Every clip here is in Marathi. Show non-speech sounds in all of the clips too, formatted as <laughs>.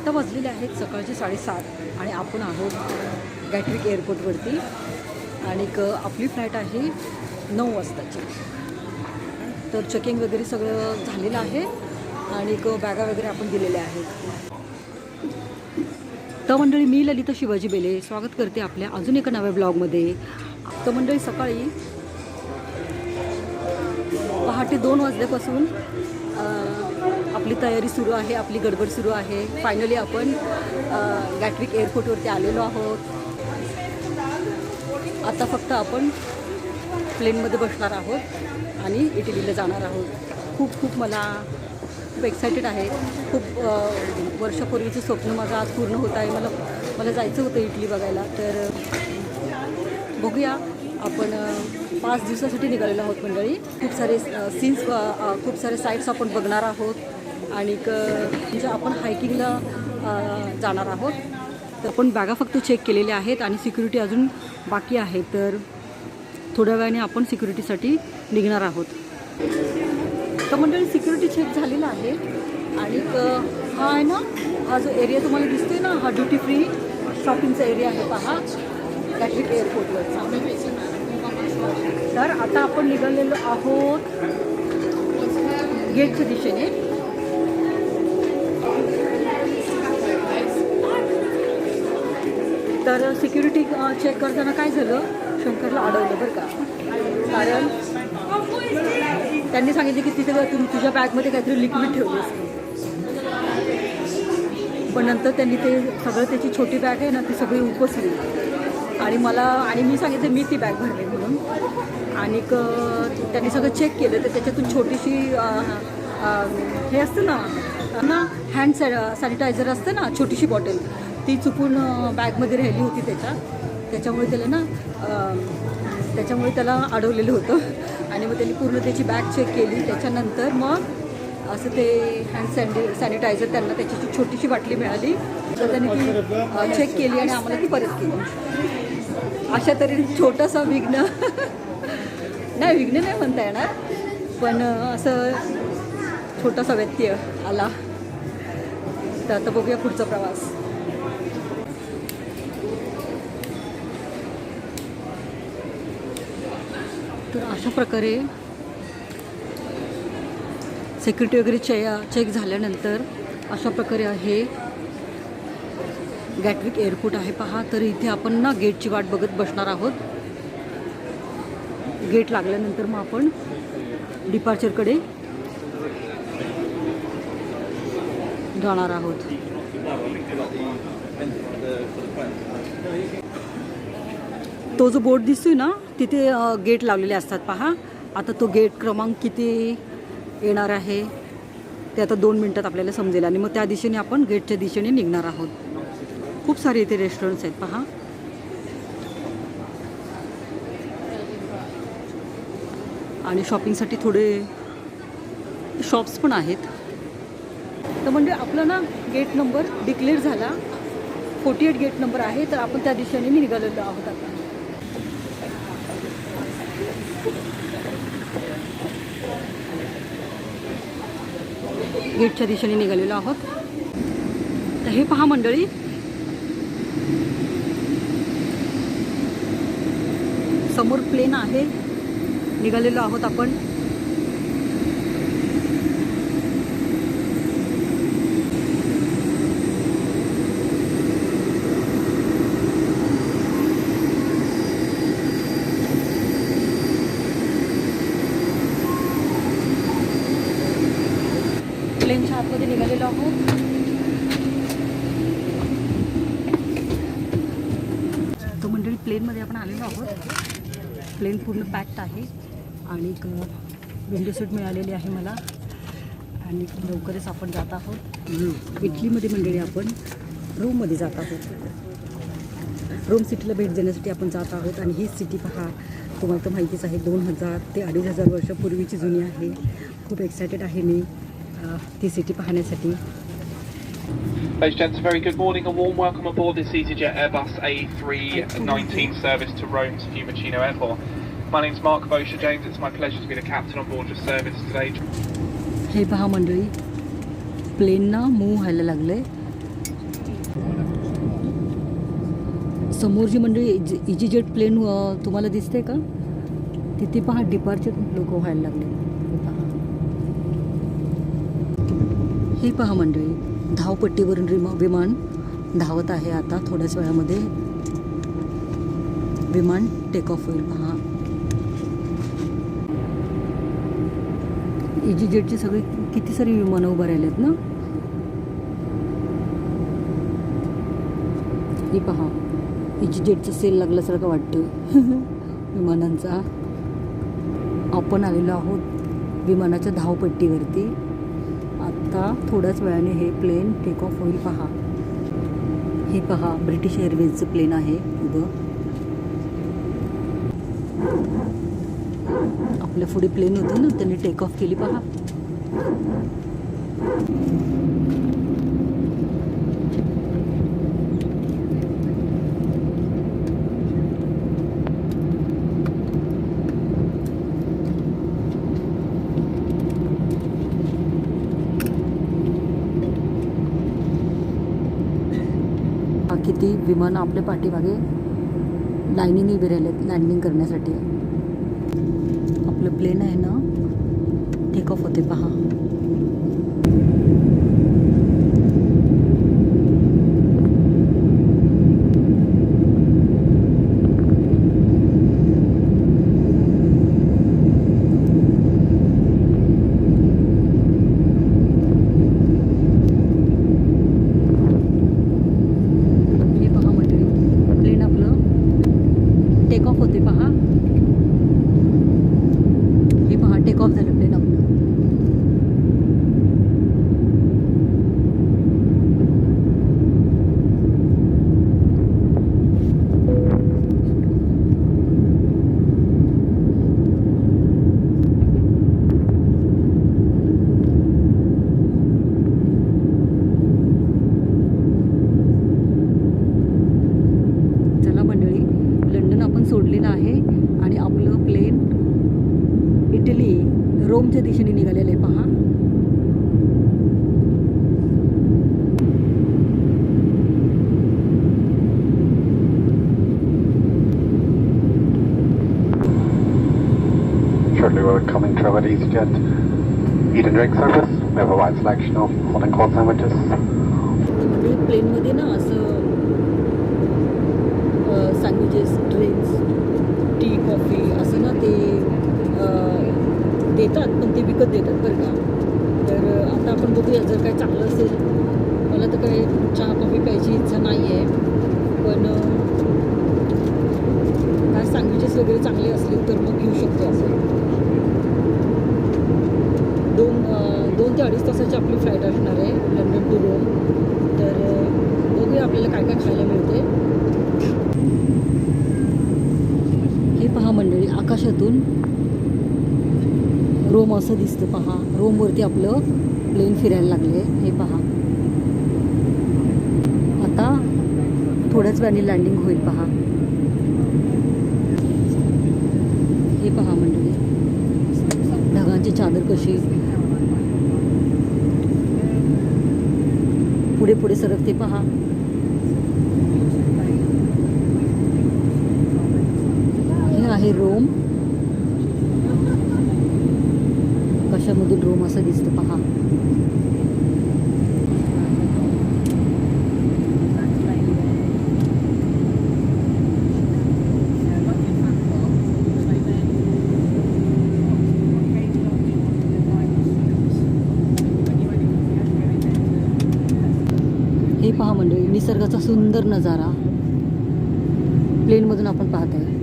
आत्ता वाजलेले आहेत सकाळचे साडेसात आणि आपण आहोत गॅटविक एअरपोर्टवरती आणि आपली फ्लाईट आहे नऊ वाजताची. तर चेकिंग वगैरे सगळं झालेलं आहे आणि बॅगा वगैरे आपण दिलेल्या आहेत. तर मंडळी मी ललिता शिवाजी बेले. स्वागत करते आपल्या अजून एका नव्या ब्लॉगमध्ये. तर मंडळी सकाळी पहाटे दोन वाजल्यापासून आपली तयारी सुरू आहे आपली गडबड सुरू आहे. फायनली आपण गॅटविक एअरपोर्टवरती आलेलो आहोत. आता फक्त आपण प्लेनमध्ये बसणार आहोत आणि इटलीला जाणार आहोत. खूप खूप मला खूप एक्सायटेड आहे. खूप वर्षापूर्वीचं स्वप्न माझं आज पूर्ण होत आहे. मला मला जायचं होतं इटली बघायला. तर बघूया. आपण पाच दिवसासाठी निघालेलो आहोत मंडळी. खूप सारे सीन्स खूप सारे साईट्स आपण बघणार आहोत. आणि क- म्हणजे आपण हायकिंगला जाणार आहोत. तर आपण बॅगा फक्त चेक केलेल्या आहेत आणि सिक्युरिटी अजून बाकी आहे. तर थोड्या वेळाने आपण सिक्युरिटीसाठी निघणार आहोत. तर मंडळी सिक्युरिटी चेक झालेला आहे. आणि हा आहे ना हा जो एरिया तुम्हाला दिसतोय ना हा ड्युटी फ्री शॉपिंगचा एरिया आहे. पहा. कॅटविक एअरपोर्टवरचा तर आता आपण निघालेलो आहोत गेटच्या दिशेने. तर सिक्युरिटी चेक करताना काय झालं? शंकरला अडवलं बरं का. कारण त्यांनी सांगितलं की तिथे तू तुझ्या बॅगमध्ये काहीतरी लिक्विड ठेवलीस पण नंतर त्यांनी ते सगळं त्याची छोटी बॅग आहे ना ती सगळी उपसली. आणि मला आणि मी सांगितलं मी ती बॅग भरली म्हणून. आणि त्यांनी सगळं चेक केलं तर त्याच्यातून छोटीशी हे असतं ना ना हँड सॅ सॅनिटायझर असतं ना छोटीशी बॉटल ती चुकून बॅगमध्ये राहिली होती त्याच्या. त्याच्यामुळे त्याला ना त्याच्यामुळे त्याला अडवलेलं होतं. आणि मग त्यांनी पूर्ण त्याची बॅग चेक केली. त्याच्यानंतर मग असं ते हँड सॅनि सॅनिटायझर त्यांना त्याची छोटीशी बाटली मिळाली. तर त्यांनी ती चेक केली आणि आम्हाला ती परत केली. अशा तरी छोटासा विघ्न. नाही विघ्न नाही म्हणता येणार. पण असं छोटासा व्यत्यय आला. तर आता बघूया पुढचा प्रवास. तर अशा प्रकारे सेक्युरिटी वगैरे चे चेक झाल्यानंतर अशा प्रकारे आहे. गॅटविक एअरपोर्ट आहे पहा. तर इथे आपण ना गेटची वाट बघत बसणार आहोत. गेट लागल्यानंतर मग आपण डिपार्चरकडे जाणार आहोत. तो जो बोर्ड दिसतोय ना तिथे गेट लावलेले असतात पहा. आता तो गेट क्रमांक किती येणार आहे ते आता दोन मिनटात आपल्याला समजेल. आणि मग त्या दिशेने आपण गेटच्या दिशेने निघणार आहोत. खूप सारे इथे रेस्टॉरंट्स आहेत पहा. आणि शॉपिंगसाठी थोडे शॉप्स पण आहेत. तर म्हणजे आपला ना गेट नंबर डिक्लेअर झाला. फोर्टी एट गेट नंबर आहे तर आपण त्या दिशेने निघालेलो आहोत आता. गेटच्या दिशेने निघालेलो आहोत. तर हे पहा मंडळी. समोर प्लेन आहे. निघालेलो आहोत आपण. आतमध्ये निघालेलो आहोत तो मंडळी प्लेनमध्ये आपण आलेलो आहोत. प्लेन पूर्ण पॅक्ड आहे. आणि विंडो सीट मिळालेली आहे मला. आणि लवकरच आपण जात आहोत. इटलीमध्ये मंडळी आपण रोममध्ये जात आहोत. रोम सिटीला भेट देण्यासाठी आपण जात आहोत. आणि ही सिटी पहा. तुम्हाला तर माहितीच आहे दोन हजार ते अडीच हजार वर्षापूर्वीची जुनी आहे. खूप एक्सायटेड आहे मी. ती uh, सिटी पाहण्यासाठी Ladies and gentlemen, very good morning and warm welcome aboard this EasyJet Airbus A319 service to Rome's Fiumicino Airport. My name is Mark Bosher James, it's my pleasure to be the captain on board your service today. Hey, पहा मंडळी प्लेनना मूव व्हायला lagle. समोर जी मंडळी इजी जेट प्लेन तुम्हाला दिसते का तिथे पहा डिपार्चर लोक व्हायला लागले पहा हे पहा मंडळी धावपट्टीवरून रिमा विमान धावत आहे आता थोड्याच वेळामध्ये. विमान टेक ऑफ होईल पहा. इजी जेटची सगळी किती सारी विमानं उभं राहिलेत ना? हे पहा इजी जेटचं सेल लागल्यासारखं वाटतं <laughs> विमानांचा. आपण आलेलो आहोत विमानाच्या धावपट्टीवरती. आत्ता थोड्याच वेळाने हे प्लेन टेक ऑफ होईल. पहा. हे पहा ब्रिटिश एअरवेजचं प्लेन आहे उभं. आपल्या पुढे प्लेन होतं ना त्यांनी टेक ऑफ केली पहा. किती विमान आपल्या पाठीमागे लाईनीने उभे राहिलेत लँडिंग करण्यासाठी. आपलं प्लेन आहे ना टेक ऑफ होते पहा. रोमच्या दिशेने निघालेलं आहे पहा Shortly we're coming through at EasyJet Eat and Drink service. We have a wide selection of hot and cold sandwiches. म्हणजे प्लेनमध्ये ना अडीच तासाची आपली फ्लाईट असणार आहे लंडन टू रोम तर बघूया आपल्याला काय काय खायला मिळते. हे पहा मंडळी आकाशातून रोम असं दिसतं पहा. रोमवरती आपलं प्लेन फिरायला लागले हे पहा. आता थोड्याच वेळाने लँडिंग होईल पहा हे पहा मंडळी ढगांची चादर कशी पुढे पुढे सरकते पहा हे आहे रोम कशामधून ड्रोम असं दिसतं पहा. हे पहा मंडळी निसर्गाचा सुंदर नजारा. प्लेनमधून आपण पाहत आहे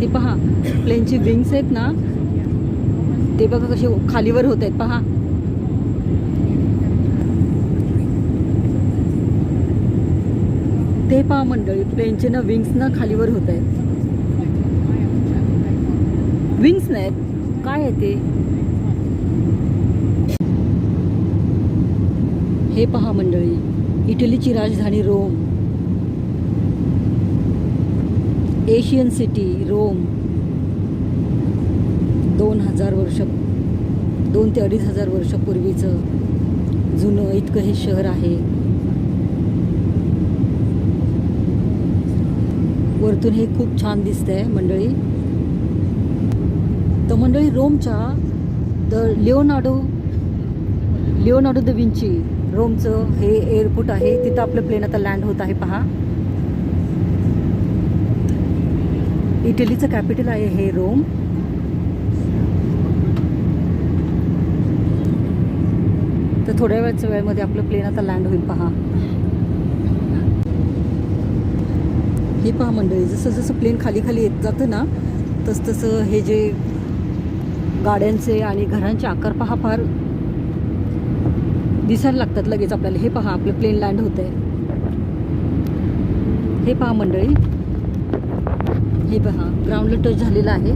ते पहा प्लेनची विंग्स आहेत ना ते बघा कसे खालीवर होत आहेत पहा. ते पहा मंडळी प्लेनचे ना विंग्स ना खालीवर होत आहेत. विंग्स नाहीत काय आहे ते? हे पहा मंडळी इटलीची राजधानी रोम. Asian city Rome. दोन हजार वर्ष दोन ते अडीच हजार वर्षापूर्वीचं जुनं इतकं हे शहर आहे. वरतून हे खूप छान दिसतंय मंडळी. तर मंडळी रोमच्या the Leonardo Leonardo da Vinci रोमचं हे एअरपोर्ट आहे. तिथं आपलं प्लेन आता लँड होत आहे पहा. इटलीचं कॅपिटल आहे हे रोम. तर थोड्या वेळच्या वेळेमध्ये आपलं प्लेन आता लँड होईल पहा. हे पहा मंडळी जसं जसं प्लेन खाली खाली येत जातं ना तसं तसं हे जे गाड्यांचे आणि घरांचे आकार पहा फार दिसायला लागतात लगेच आपल्याला. हे पहा आपलं प्लेन लँड होत आहे हे पहा मंडळी. हे पहा ग्राउंडला टच झालेलं आहे.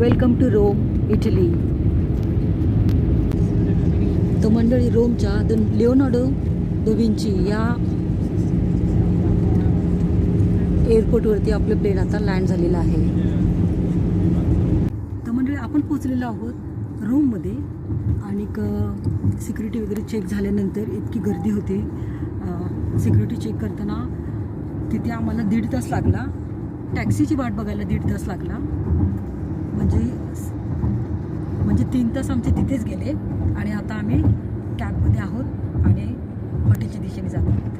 वेलकम टू रोम इटली तर मंडळी रोमच्या द लिओनार्डो दोविंची या एअरपोर्टवरती आपलं प्लेन आता लँड झालेलं आहे. तर मंडळी आपण पोचलेलो आहोत रोममध्ये. आणि सिक्युरिटी वगैरे चेक झाल्यानंतर इतकी गर्दी होती. सिक्युरिटी चेक करताना तिथे आम्हाला दीड तास लागला. टॅक्सीची वाट बघायला दीड तास लागला. म्हणजे म्हणजे तीन तास आमचे तिथेच गेले आणि आता आम्ही कॅबमध्ये आहोत आणि हॉटेलच्या दिशेने जातो आहोत.